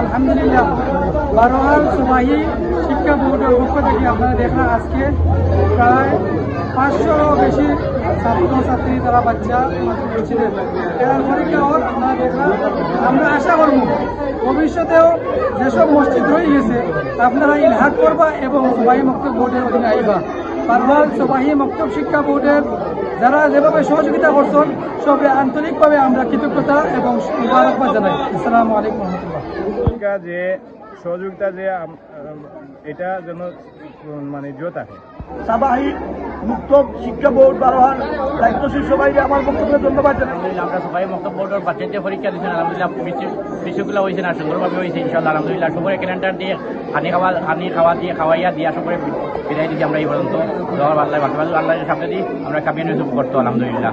আলহামদুলিল্লাহ। বারোয়াল সুবাহি শিক্ষা বোর্ডের পক্ষ থেকে আপনারা দেখলাম আজকে প্রায় পাঁচশোরও বেশি ছাত্র ছাত্রী তারা বাচ্চা ছিলেন এরা পরীক্ষা হল, আপনারা দেখলাম আমরা আশা করব ভবিষ্যতেও যেসব মসজিদ রয়ে গেছে, আপনারা ইলহাট করবা এবং সুবাহি মক্তব বোর্ডের অধীনে আইবা। বারোয়াল সুবাহি মক্তব শিক্ষা বোর্ডের যারা যেভাবে সহযোগিতা করছেন, সবে আন্তরিকভাবে আমরা কৃতজ্ঞতা এবং মুবারকবাদ জানাই। আসসালামু আলাইকুম রহমতুল্লাহ। যে সহযোগিতা যে এটা যেন মানে জো থাকে। সাবাহি মুক্ত শিক্ষা বোর্ড বারোহার দায়িত্বশীল সবাইকে আমার বক্তব্যে ধন্যবাদ জানাই। আমরা সবাই মক্তব বোর্ডের বাচ্চাদের পরীক্ষা দিয়েছেন আলহামদুলিল্লাহ বিষয়- বিষয়গুলো হয়েছে না সুন্দরভাবে হয়েছে ইনশাল্লাহ আলহামদুলিল্লাহ সবাই ক্যালেন্ডার দিয়ে হানি খাওয়া হানি খাওয়া দিয়ে খাওয়াইয়া দিয়ে সবাই বিদায় দিচ্ছি আমরা এই পর্যন্ত। আল্লাহ বাকি আল্লাহর সামনে দিই আমরা কামিয়ে নিয়ে করতো আলহামদুলিল্লাহ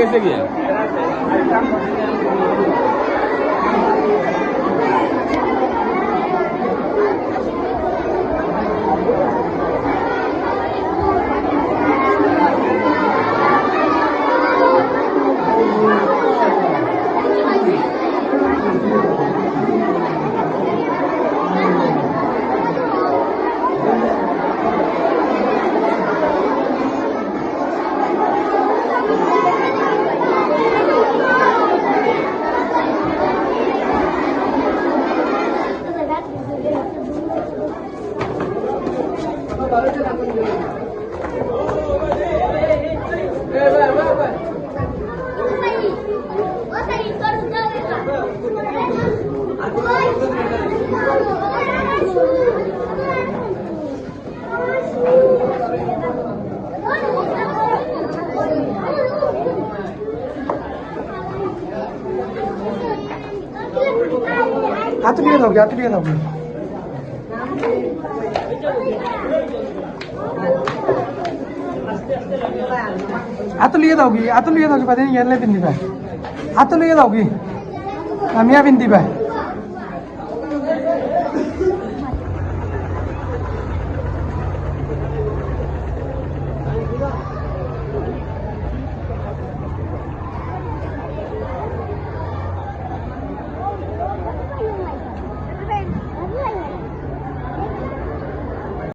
গেছে গিয়া 빠르게 나가면 됩니다. 아트리에 나오게 아트리에 나오게 হাত লিয়ে দাও কি? হাত লিয়ে দাও পিন্ধিবা হাত লিয়ে দাও কি? আমিয়া পিন্ধিবা।